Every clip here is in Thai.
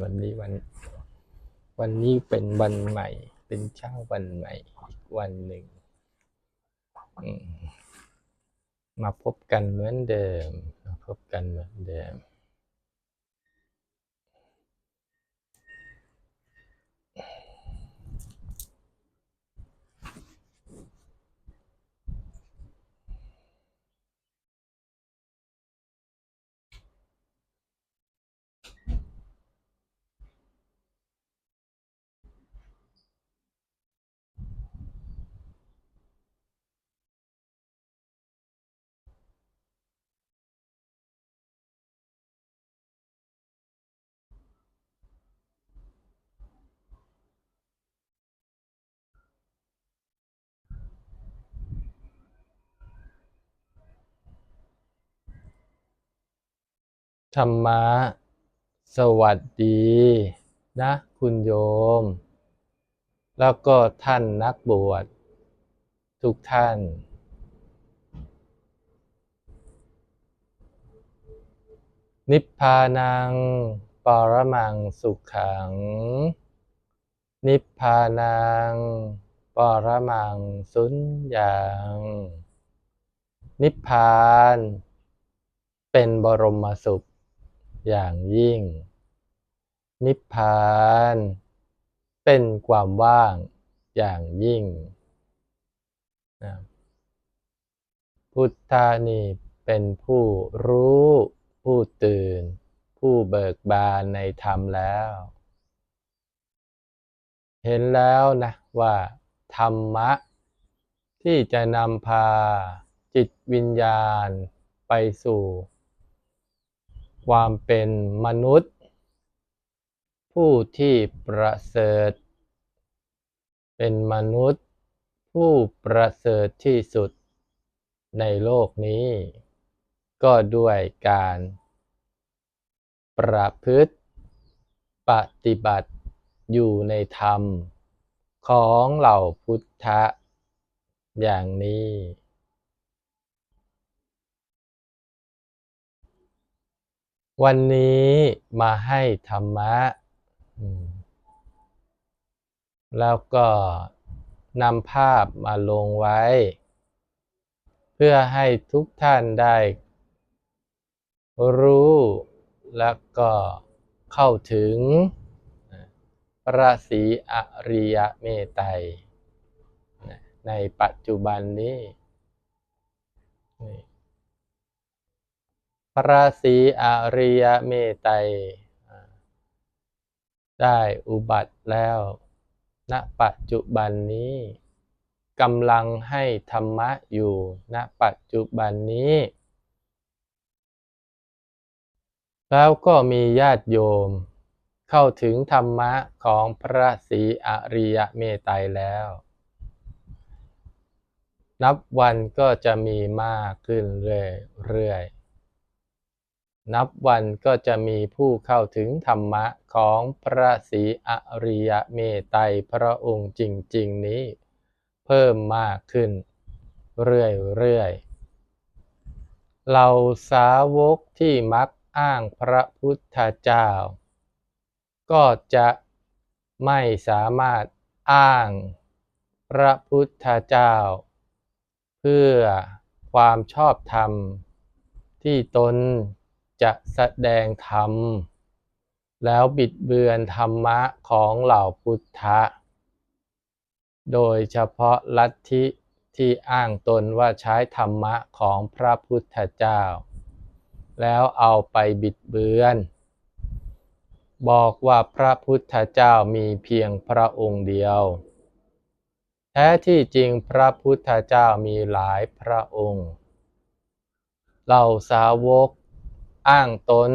วันนี้วัน วันนี้เป็นวันใหม่ เป็นเช้าวันใหม่อีกวันหนึ่งมาพบกันเหมือนเดิมมาพบกันเหมือนเดิม ธรรมะ สวัสดี นะ คุณโยม แล้วก็ท่านนักบวช ทุกท่าน นิพพานัง ปรมังสุขขัง นิพพานัง ปรมังสุญญังนิพพาน เป็นบรมสุข อย่างยิ่ง นิพพาน เป็นความว่างอย่างยิ่งนะพุทธานีเป็นผู้รู้ผู้ตื่น ผู้เบิกบานในธรรมแล้ว เห็นแล้วนะว่าธรรมะ ที่จะนำพาจิตวิญญาณไปสู่ ความเป็นมนุษย์ ผู้ที่ประเสริฐ เป็นมนุษย์ ผู้ประเสริฐที่สุดในโลกนี้ ก็ด้วยการ ประพฤติปฏิบัติอยู่ในธรรมของเหล่าพุทธะอย่างนี้ วันนี้มาให้ธรรมะ แล้วก็นำภาพมาลงไว้ เพื่อให้ทุกท่านได้ รู้แล้วก็เข้าถึงพระศีอริยเมตไตรในปัจจุบันนี้ พระศีอริยเมตไตรได้อุบัติแล้ว ณ ปัจจุบันนี้กำลังให้ธรรมะอยู่ ณ ปัจจุบันนี้ แล้วก็มีญาติโยม เข้าถึงธรรมะของพระศีอริยเมตไตรแล้ว นับวันก็จะมีมากขึ้นเรื่อยๆ นับวันก็จะมีผู้เข้าถึงธรรมะของพระศรีอริยเมตไตรพระองค์จริง ๆ นี้ เพิ่มมากขึ้น เรื่อยๆเราสาวกที่มักอ้างพระพุทธเจ้า ก็จะไม่สามารถอ้างพระพุทธเจ้า เพื่อความชอบธรรมที่ตน จะแสดงธรรม แล้วบิดเบือนธรรมะของเหล่าพุทธะ โดยเฉพาะลัทธิที่อ้างตนว่าใช้ธรรมะของพระพุทธเจ้า แล้วเอาไปบิดเบือน บอกว่าพระพุทธเจ้ามีเพียงพระองค์เดียว แท้ที่จริงพระพุทธเจ้ามีหลายพระองค์ เหล่าสาวก อ้างตน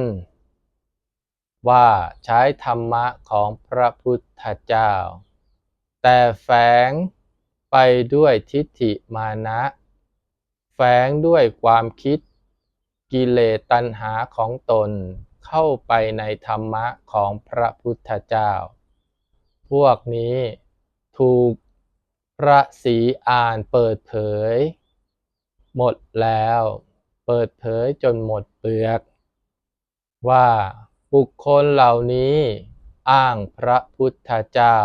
ว่าใช้ธรรมะของพระพุทธเจ้า แต่แฝงไปด้วยทิฏฐิมานะ แฝงด้วยความคิดกิเลสตัณหาของตนเข้าไปในธรรมะของพระพุทธเจ้า พวกนี้ถูกพระศรีอ่านเปิดเผย หมดแล้ว เปิดเผยจนหมดเปลือก ว่าบุคคลเหล่านี้อ้างพระพุทธเจ้า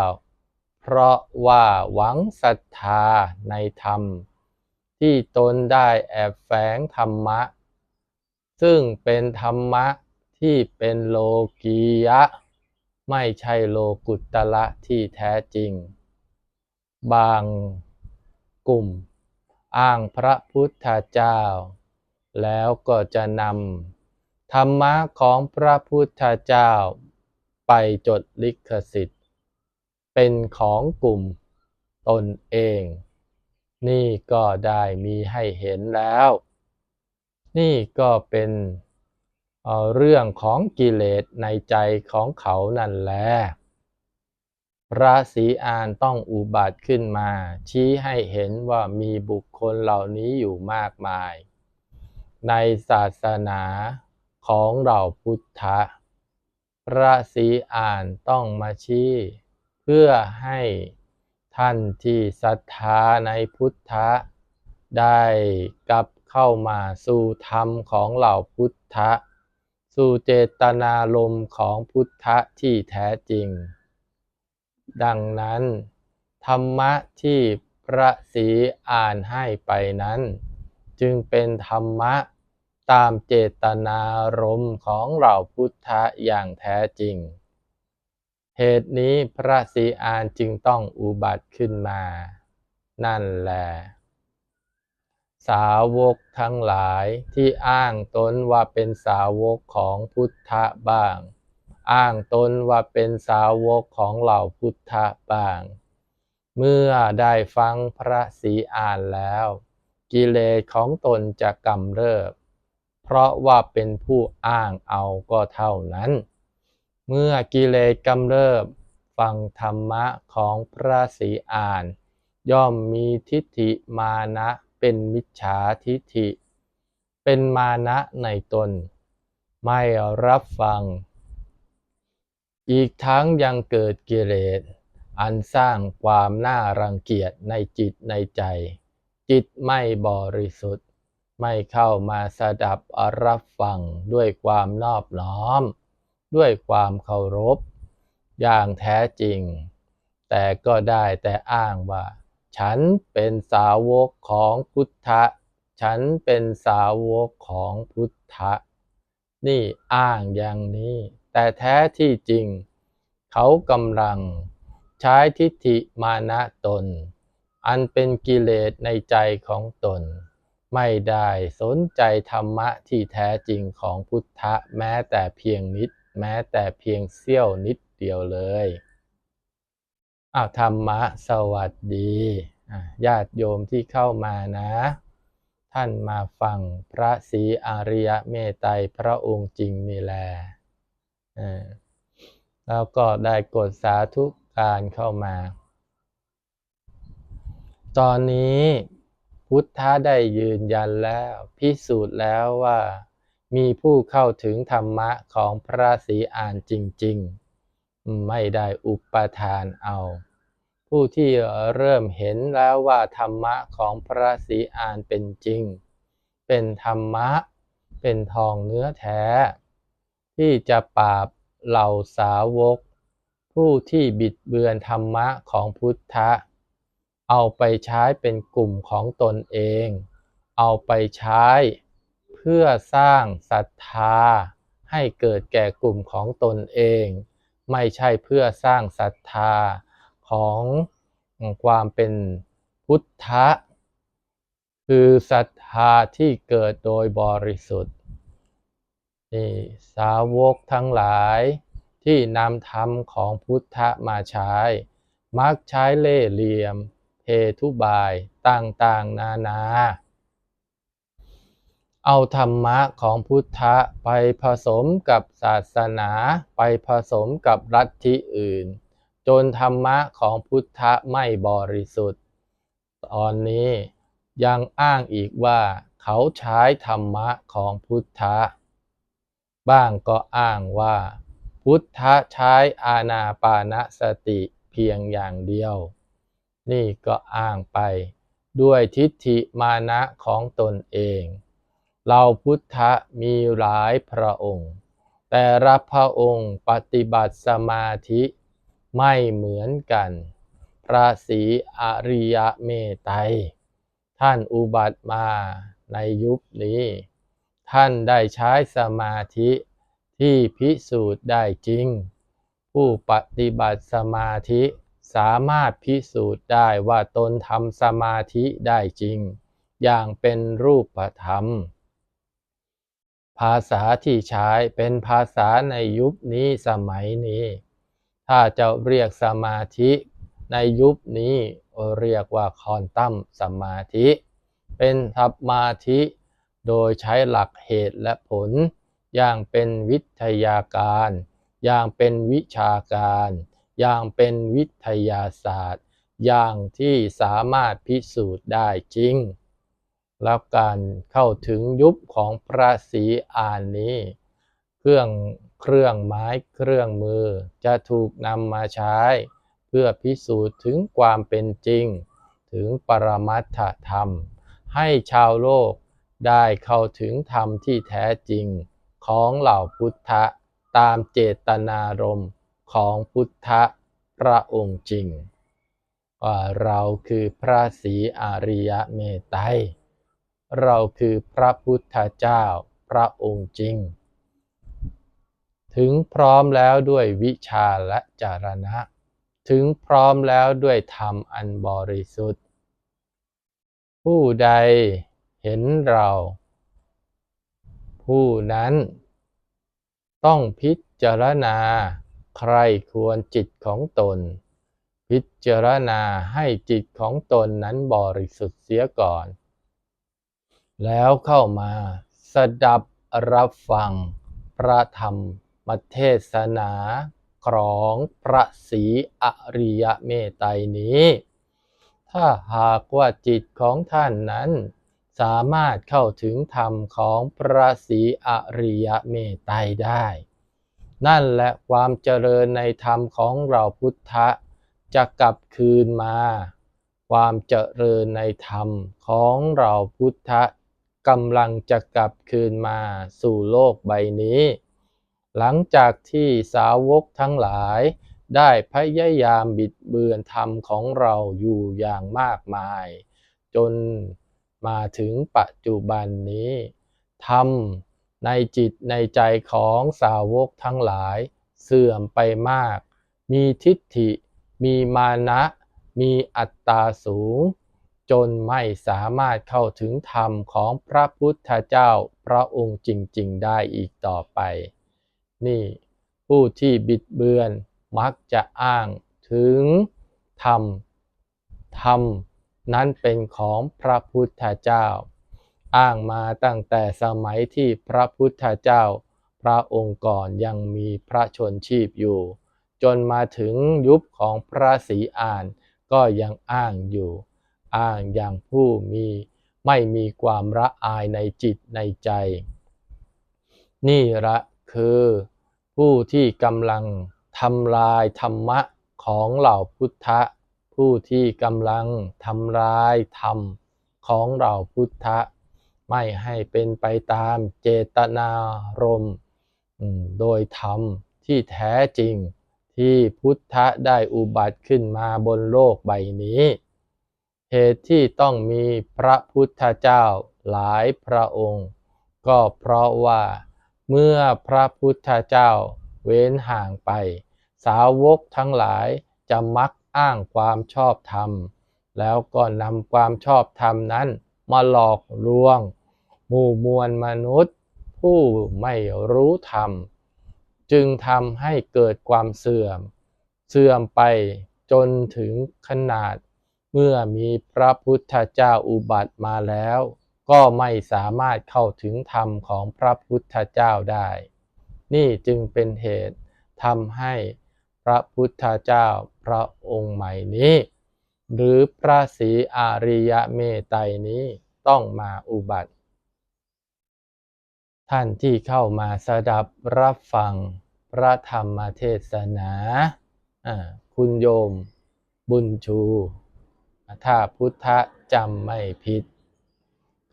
เพราะว่าหวังศรัทธาในธรรม ที่ตนได้แอบแฝงธรรมะ ซึ่งเป็นธรรมะที่เป็นโลกียะ ไม่ใช่โลกุตตะที่แท้จริง บางกลุ่ม อ้างพระพุทธเจ้า แล้วก็จะนำ ธรรมะของพระพุทธเจ้า ไปจดลิขสิทธิ์ เป็นของกลุ่มตนเอง นี่ก็ได้มีให้เห็นแล้ว นี่ก็เป็นเรื่องของกิเลสในใจของเขานั่นแหละพระศรีอานต้องอุบัติขึ้นมา ชี้ให้เห็นว่ามีบุคคลเหล่านี้อยู่มากมาย ในศาสนา ของเราพุทธะ พระศรีอ่านต้องมาชี้ เพื่อให้ท่านที่ศรัทธาในพุทธะ ได้กลับเข้ามาสู่ธรรมของเหล่าพุทธะ สู่เจตนารมณ์ของพุทธะที่แท้จริง ดังนั้น ธรรมะที่พระศรีอ่านให้ไปนั้น จึงเป็นธรรมะ ตามเจตนารมณ์ของเหล่าพุทธะอย่างแท้จริง เหตุนี้พระศรีอานจึงต้องอุบัติขึ้นมา นั่นแหละสาวกทั้งหลายที่อ้างตนว่าเป็นสาวกของพุทธะบ้าง อ้างตนว่าเป็นสาวกของเหล่าพุทธะบ้าง เมื่อได้ฟังพระศรีอ่านแล้ว กิเลสของตนจะกำเริบ เพราะว่าเป็นผู้อ้างเอาก็เท่านั้น เมื่อกิเลสกำเริบ ฟังธรรมะของพระศรีอ่าน ย่อมมีทิฏฐิมานะเป็นมิจฉาทิฏฐิ เป็นมานะในตน ไม่รับฟัง อีกทั้งยังเกิดกิเลส อันสร้างความน่ารังเกียจในจิตในใจ จิตไม่บริสุทธิ์ ไม่เข้ามาสดับรับฟังด้วยความนอบน้อม ด้วยความเคารพ อย่างแท้จริง แต่ก็ได้แต่อ้างว่า ฉันเป็นสาวกของพุทธะ ฉันเป็นสาวกของพุทธะ นี่อ้างอย่างนี้ แต่แท้ที่จริง เขากำลังใช้ทิฏฐิมานะตน อันเป็นกิเลสในใจของตน ไม่ได้สนใจธรรมะที่แท้จริงของพุทธะแม้แต่เพียงนิด แม้แต่เพียงเสี้ยวนิดเดียวเลยอ้าวธรรมะสวัสดีญาติโยมที่เข้ามานะ ท่านมาฟังพระศรีอริยเมตไตรพระองค์จริงนี่แหละแล้วก็ได้กดสาธุการเข้ามา ตอนนี้ พุทธะได้ยืนยันแล้ว พิสูจน์แล้วว่า มีผู้เข้าถึงธรรมะของพระศรีอานจริง ๆ ไม่ได้อุปทานเอา ผู้ที่เริ่มเห็นแล้วว่าธรรมะของพระศรีอานเป็นจริง เป็นธรรมะ เป็นทองเนื้อแท้ ที่จะปราบเหล่าสาวก ผู้ที่บิดเบือนธรรมะของพุทธะ เอาไปใช้เป็นกลุ่มของตนเอง เอาไปใช้เพื่อสร้างศรัทธา ให้เกิดแก่กลุ่มของตนเอง ไม่ใช่เพื่อสร้างศรัทธาของความเป็นพุทธะ คือศรัทธาที่เกิดโดยบริสุทธิ์นี่สาวกทั้งหลายที่นำธรรมของพุทธะมาใช้ มักใช้เล่เหลี่ยม เพทุบายต่างๆ นานา เอาธรรมะของพุทธะไปผสมกับศาสนา ไปผสมกับรัฐิอื่น จนธรรมะของพุทธะไม่บริสุทธิ์ ตอนนี้ยังอ้างอีกว่าเขาใช้ธรรมะของพุทธะ บ้างก็อ้างว่า พุทธะใช้อาณาปานสติเพียงอย่างเดียว นี่ก็อ้างไป ด้วยทิฏฐิมานะของตนเอง เราพุทธมีหลายพระองค์ แต่ละพระองค์ปฏิบัติสมาธิไม่เหมือนกัน พระศรีอริยเมตไตรท่านอุบัติมาในยุคนี้ ท่านได้ใช้สมาธิที่พิสูจน์ได้จริง ผู้ปฏิบัติสมาธิ สามารถพิสูจน์ได้ว่าตนทำสมาธิได้จริง อย่างเป็นรูปธรรม ภาษาที่ใช้เป็นภาษาในยุคนี้สมัยนี้ ถ้าจะเรียกสมาธิในยุคนี้เรียกว่าคอนตัมสมาธิ เป็นสมาธิโดยใช้หลักเหตุและผล อย่างเป็นวิทยาการ อย่างเป็นวิชาการ อย่างเป็นวิทยาศาสตร์ อย่างที่สามารถพิสูจน์ได้จริง แล้วการเข้าถึงยุคของพระศรีอานนี้ เครื่องเครื่องไม้เครื่องมือจะถูกนำมาใช้ เพื่อพิสูจน์ถึงความเป็นจริง ถึงปรมัตถธรรม ให้ชาวโลกได้เข้าถึงธรรมที่แท้จริงของเหล่าพุทธะตามเจตนารมณ์ ของพุทธะพระองค์จริง ว่าเราคือพระศรีอริยเมตไตรเราคือพระพุทธเจ้าพระองค์จริง ถึงพร้อมแล้วด้วยวิชาและจารณะ ถึงพร้อมแล้วด้วยธรรมอันบริสุทธิ์ ผู้ใดเห็นเรา ผู้นั้นต้องพิจารณา ใครควรจิตของตน พิจารณาให้จิตของตนนั้นบริสุทธิ์เสียก่อน แล้วเข้ามาสดับรับฟังพระธรรมเทศนาของพระศรีอริยเมตไตรนี้ ถ้าหากว่าจิตของท่านนั้น สามารถเข้าถึงธรรมของพระศรีอริยเมตไตรได้ นั่นแหละความเจริญในธรรมของเราพุทธะจะกลับคืนมา ความเจริญในธรรมของเราพุทธะกำลังจะกลับคืนมาสู่โลกใบนี้ หลังจากที่สาวกทั้งหลายได้พยายามบิดเบือนธรรมของเราอยู่อย่างมากมาย จนมาถึงปัจจุบันนี้ธรรม ในจิตในใจของสาวกทั้งหลายเสื่อมไปมาก มีทิฏฐิ มีมานะ มีอัตตาสูง จนไม่สามารถเข้าถึงธรรมของพระพุทธเจ้าพระองค์จริง ๆ ได้อีกต่อไป นี่ผู้ที่บิดเบือนมักจะอ้างถึงธรรม ธรรมนั้นเป็นของพระพุทธเจ้า อ้างมาตั้งแต่สมัยที่พระพุทธเจ้า พระองค์ก่อนยังมีพระชนชีพอยู่ จนมาถึงยุคของพระศรีอานก็ยังอ้างอยู่ อ้างอย่างผู้มีไม่มีความละอายในจิตในใจ นี่ละคือผู้ที่กำลังทำลายธรรมะของเหล่าพุทธะ ผู้ที่กำลังทำลายธรรมของเหล่าพุทธะ ไม่ให้เป็นไปตามเจตนารมณ์โดยธรรมที่แท้จริงที่พุทธะได้อุบัติขึ้นมาบนโลกใบนี้ เหตุที่ต้องมีพระพุทธเจ้าหลายพระองค์ ก็เพราะว่าเมื่อพระพุทธเจ้าเว้นห่างไป สาวกทั้งหลายจะมักอ้างความชอบธรรม แล้วก็นำความชอบธรรมนั้น มาหลอกลวง หมู่มวลมนุษย์ ผู้ไม่รู้ธรรม จึงทำให้เกิดความเสื่อม เสื่อมไปจนถึงขนาด เมื่อมีพระพุทธเจ้าอุบัติมาแล้ว ก็ไม่สามารถเข้าถึงธรรมของพระพุทธเจ้าได้ นี่จึงเป็นเหตุทำให้พระพุทธเจ้าพระองค์ใหม่นี้ หรือพระศรีอาริยเมตไตรนี้ต้องมาอุบัติ ท่านที่เข้ามาสดับรับฟังพระธรรมเทศนาคุณโยม บุญชู ถ้าพุทธจำไม่ผิด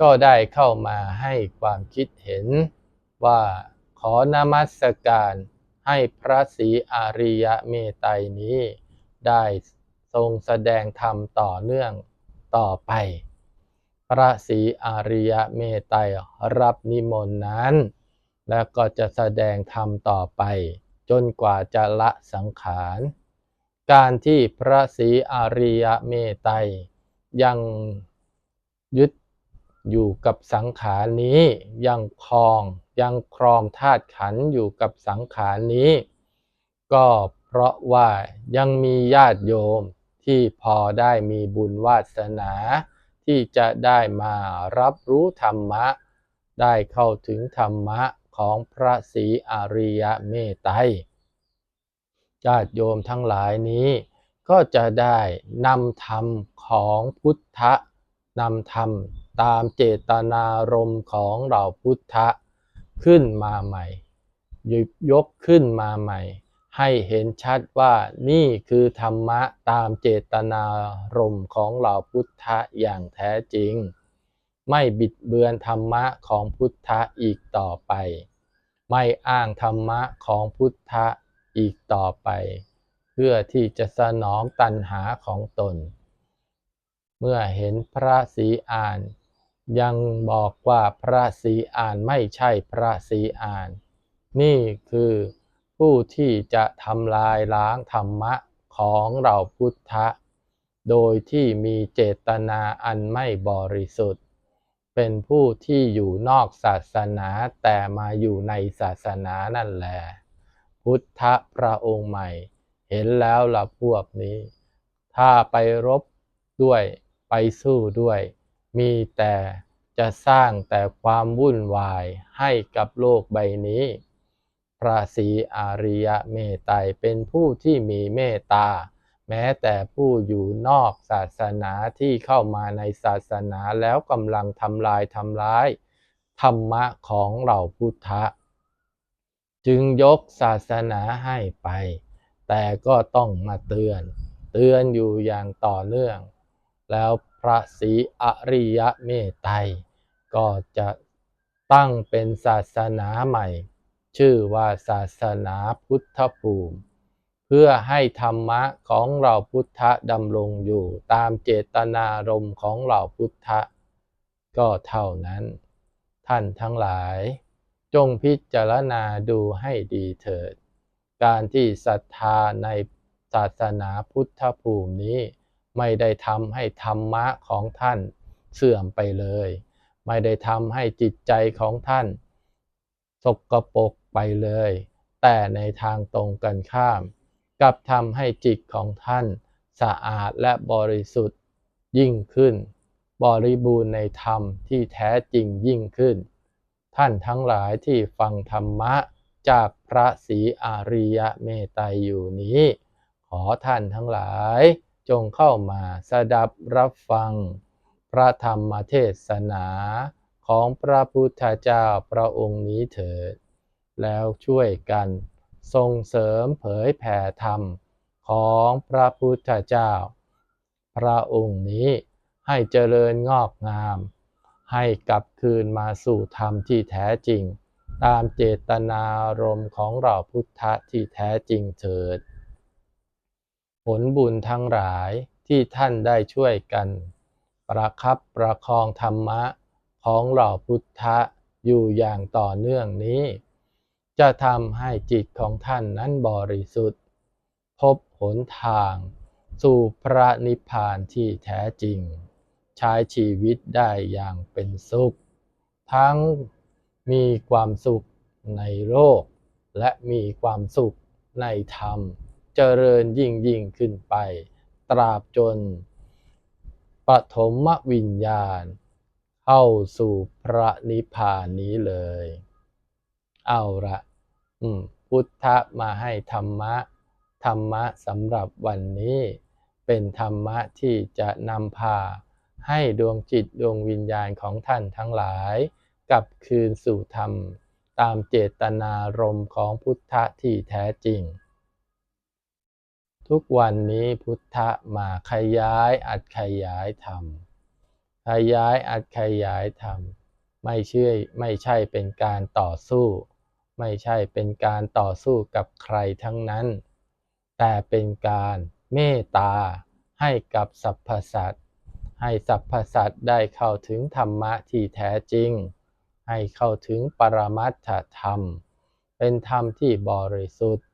ก็ได้เข้ามาให้ความคิดเห็นว่าขอนมัสการให้พระศรีอาริยเมตไตรนี้ได้ ทรงแสดงธรรมต่อเนื่องต่อไป พระศรีอาริยเมตไตรรับนิมนต์นั้น แล้วก็จะแสดงธรรมต่อไป จนกว่าจะละสังขาร การที่พระศรีอาริยเมตไตรยังยึดอยู่กับสังขารนี้ยังคลองยังครองธาตุขันอยู่กับสังขารนี้ ก็เพราะว่ายังมีญาติโยม ที่พอได้มีบุญวาสนา ที่จะได้มารับรู้ธรรมะ ได้เข้าถึงธรรมะของพระศรีอริยเมตไตรญาติโยมทั้งหลายนี้ ก็จะได้นำธรรมของพุทธะนำธรรมตามเจตนารมณ์ของเราพุทธะขึ้นมาใหม่ยยกขึ้นมาใหม่ ให้เห็นชัดว่านี่คือธรรมะตามเจตนารมณ์ของเราพุทธะอย่างแท้จริง ไม่บิดเบือนธรรมะของพุทธะอีกต่อไป ไม่อ้างธรรมะของพุทธะอีกต่อไป เพื่อที่จะสนองตัณหาของตน เมื่อเห็นพระศรีอาน ยังบอกว่าพระศรีอานไม่ใช่พระศรีอาน นี่คือ ผู้ที่จะทำลายล้างธรรมะของเราพุทธะ โดยที่มีเจตนาอันไม่บริสุทธิ์ เป็นผู้ที่อยู่นอกศาสนาแต่มาอยู่ในศาสนานั่นแหละพุทธพระองค์ใหม่ เห็นแล้วละพวกนี้ ถ้าไปรบด้วยไปสู้ด้วย มีแต่จะสร้างแต่ความวุ่นวายให้กับโลกใบนี้ พระศรีอาริยเมตไตรเป็นผู้ที่มีเมตตา แม้แต่ผู้อยู่นอกศาสนาที่เข้ามาในศาสนาแล้วกำลังทำลายทำร้าย ธรรมะของเราพุทธะ จึงยกศาสนาให้ไป แต่ก็ต้องมาเตือน เตือนอยู่อย่างต่อเนื่อง แล้วพระศรีอริยเมตไตรก็จะตั้งเป็นศาสนาใหม่ ชื่อว่าศาสนาพุทธภูมิ เพื่อให้ธรรมะของเราพุทธดำรงอยู่ตามเจตนารมณ์ของเราพุทธก็เท่านั้น ท่านทั้งหลาย จงพิจารณาดูให้ดีเถิด การที่ศรัทธาในศาสนาพุทธภูมินี้ ไม่ได้ทำให้ธรรมะของท่านเสื่อมไปเลย ไม่ได้ทำให้จิตใจของท่าน สกปรก ไปเลย แต่ในทางตรงกันข้ามกลับทำให้จิตของท่านสะอาดและบริสุทธิ์ยิ่งขึ้น บริบูรณ์ในธรรมที่แท้จริงยิ่งขึ้น ท่านทั้งหลายที่ฟังธรรมะจากพระศรีอาริยเมตไตรอยู่นี้ ขอท่านทั้งหลายจงเข้ามาสดับรับฟัง พระธรรมเทศนาของพระพุทธเจ้าพระองค์นี้เถิด แล้วช่วยกันส่งเสริมเผยแผ่ธรรมของพระพุทธเจ้า พระองค์นี้ให้เจริญงอกงาม ให้กลับคืนมาสู่ธรรมที่แท้จริง ตามเจตนารมณ์ของเราพุทธะที่แท้จริงเถิด ผลบุญทั้งหลายที่ท่านได้ช่วยกัน ประคับประคองธรรมะของเราพุทธะอยู่อย่างต่อเนื่องนี้ จะทำให้จิตของท่านนั้นบริสุทธิ์ พบหนทาง สู่พระนิพพานที่แท้จริง ใช้ชีวิตได้อย่างเป็นสุข ทั้งมีความสุขในโลก และมีความสุขในธรรม เจริญยิ่งยิ่งขึ้นไป ตราบจนปฐมวิญญาณ เข้าสู่พระนิพพานนี้เลย เอาละ พุทธมาให้ธรรมะ ธรรมะสำหรับวันนี้ เป็นธรรมะที่จะนำพา ให้ดวงจิตดวงวิญญาณของท่านทั้งหลาย กลับคืนสู่ธรรม ตามเจตนารมณ์ของพุทธที่แท้จริง ทุกวันนี้พุทธมาขยายอัดขยายธรรมขยายอัดขยายธรรมไม่เชื่อไม่ใช่เป็นการต่อสู้ ไม่ใช่เป็นการต่อสู้กับใครทั้งนั้น แต่เป็นการเมตตาให้กับสรรพสัตว์ให้สรรพสัตว์ได้เข้าถึงธรรมะที่แท้จริง ให้เข้าถึงปรมัตถธรรม เป็นธรรมที่บริสุทธิ์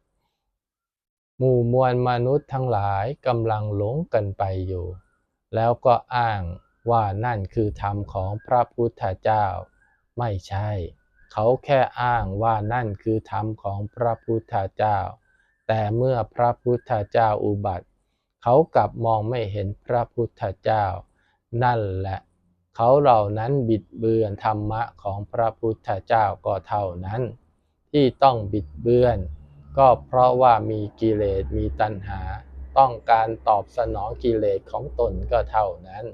หมู่มวลมนุษย์ทั้งหลายกำลังหลงกันไปอยู่ แล้วก็อ้างว่านั่นคือธรรมของพระพุทธเจ้า ไม่ใช่ เขาแค่อ้างว่านั่นคือธรรมของพระพุทธเจ้า แต่เมื่อพระพุทธเจ้าอุบัติ เขากลับมองไม่เห็นพระพุทธเจ้า นั่นแหละ เขาเหล่านั้นบิดเบือนธรรมะของพระพุทธเจ้าก็เท่านั้น ที่ต้องบิดเบือน ก็เพราะว่ามีกิเลสมีตัณหา ต้องการตอบสนองกิเลสของตนก็เท่านั้น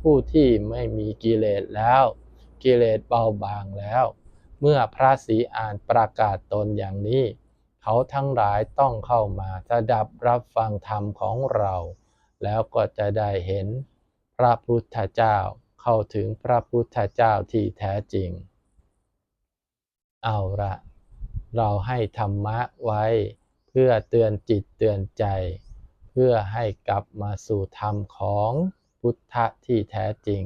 ผู้ที่ไม่มีกิเลสแล้ว กิเลสเบาบางแล้ว เมื่อพระศรีอานประกาศตนอย่างนี้ เขาทั้งหลายต้องเข้ามาสดับรับฟังธรรมของเรา แล้วก็จะได้เห็นพระพุทธเจ้าเข้าถึงพระพุทธเจ้าที่แท้จริง เอาละเราให้ธรรมะไว้เพื่อเตือนจิตเตือนใจ เพื่อให้กลับมาสู่ธรรมของพุทธะที่แท้จริง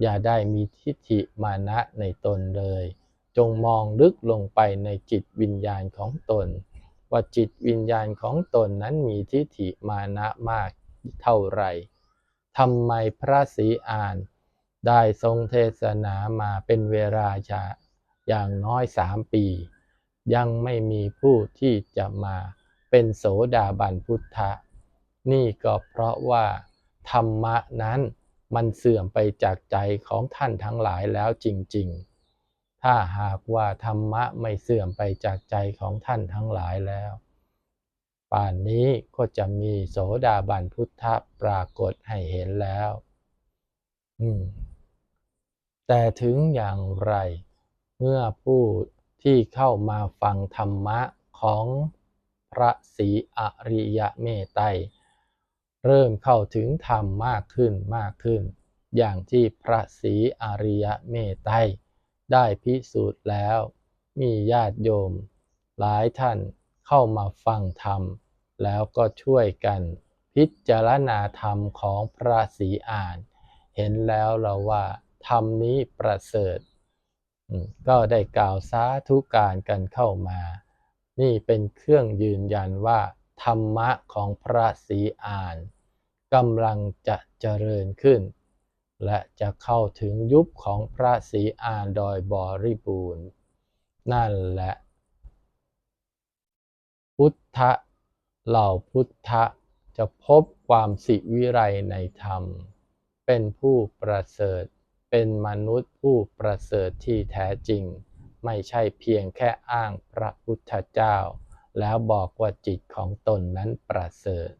อย่าได้มีทิฏฐิมานะในตนเลย จงมองลึกลงไปในจิตวิญญาณของตน ว่าจิตวิญญาณของตนนั้นมีทิฏฐิมานะมากเท่าไรทำไมพระศรีอาน ได้ทรงเทศนามาเป็นเวลาจะอย่างน้อยสามปี ยังไม่มีผู้ที่จะมาเป็นโสดาบันพุทธะ นี่ก็เพราะว่า ธรรมะนั้นมันเสื่อมไปจากใจของท่านทั้งหลายแล้วจริง ๆ ถ้าหากว่าธรรมะไม่เสื่อมไปจากใจของท่านทั้งหลายแล้ว ป่านนี้ก็จะมีโสดาบันพุทธปรากฏให้เห็นแล้วแต่ถึงอย่างไร เมื่อผู้ที่เข้ามาฟังธรรมะของพระศรีอริยเมตไตรเริ่มเข้าถึงธรรมมากขึ้นมากขึ้น อย่างที่พระศรีอริยเมตไตร ได้พิสูจน์แล้ว มีญาติโยม หลายท่านเข้ามาฟังธรรม แล้วก็ช่วยกัน พิจารณาธรรมของพระศรีอาน เห็นแล้วเราว่าธรรมนี้ประเสริฐ ก็ได้กล่าวสาธุการกันเข้ามา นี่เป็นเครื่องยืนยันว่า ธรรมะของพระศรีอานกำลังจะเจริญขึ้น และจะเข้าถึงยุคของพระศรีอานโดยบริบูรณ์ นั่นแหละ พุทธะเหล่าพุทธะจะพบความสิวิไรในธรรม เป็นผู้ประเสริฐ เป็นมนุษย์ผู้ประเสริฐที่แท้จริง ไม่ใช่เพียงแค่อ้างพระพุทธเจ้า แล้วบอกว่าจิตของตนนั้นประเสริฐ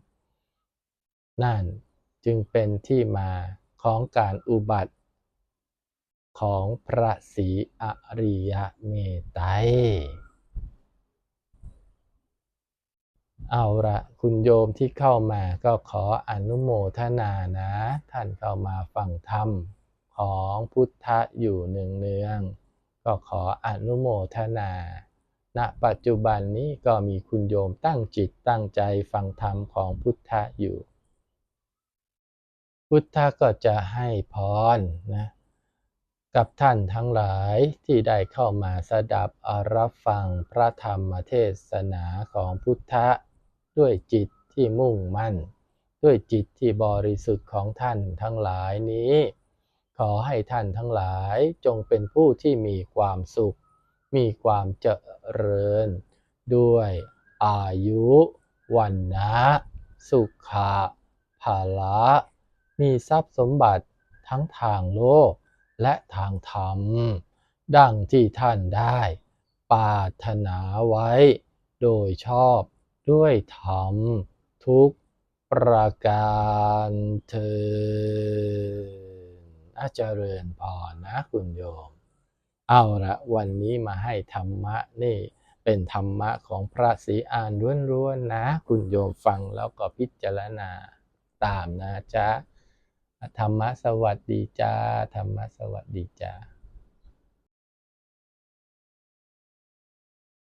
นั่นจึงเป็นที่มา ของการอุบัติ ของพระศรีอริยเมตไตรเอาละคุณโยมที่เข้ามาก็ขออนุโมทนานะ ท่านเข้ามาฟังธรรมของพุทธะอยู่เนืองๆก็ขออนุโมทนา ณ ปัจจุบันนี้ก็มีคุณโยมตั้งจิตตั้งใจฟังธรรมของพุทธะอยู่ พุทธะก็จะให้พรนะกับท่านทั้งหลายที่ได้เข้ามาสดับอรับฟังพระธรรมเทศนาของพุทธะด้วยจิตที่มุ่งมั่น ด้วยจิตที่บริสุทธิ์ของท่านทั้งหลายนี้ ขอให้ท่านทั้งหลายจงเป็นผู้ที่มีความสุข มีความเจริญ ด้วยอายุวันนะสุขะภาละ มีทรัพย์สมบัติทั้งทางโลกและทางธรรม ดังที่ท่านได้ปรารถนาไว้ โดยชอบด้วยธรรม ทุกประการเธออาเจริญพรนะคุณโยม เอาละวันนี้มาให้ธรรมะนี่เป็นธรรมะของพระศรีอานล้วนๆนะคุณโยมฟังแล้วก็พิจารณาตามนะจ๊ะ ธรรมะสวัสดีจ้าธรรมะสวัสดีจ้า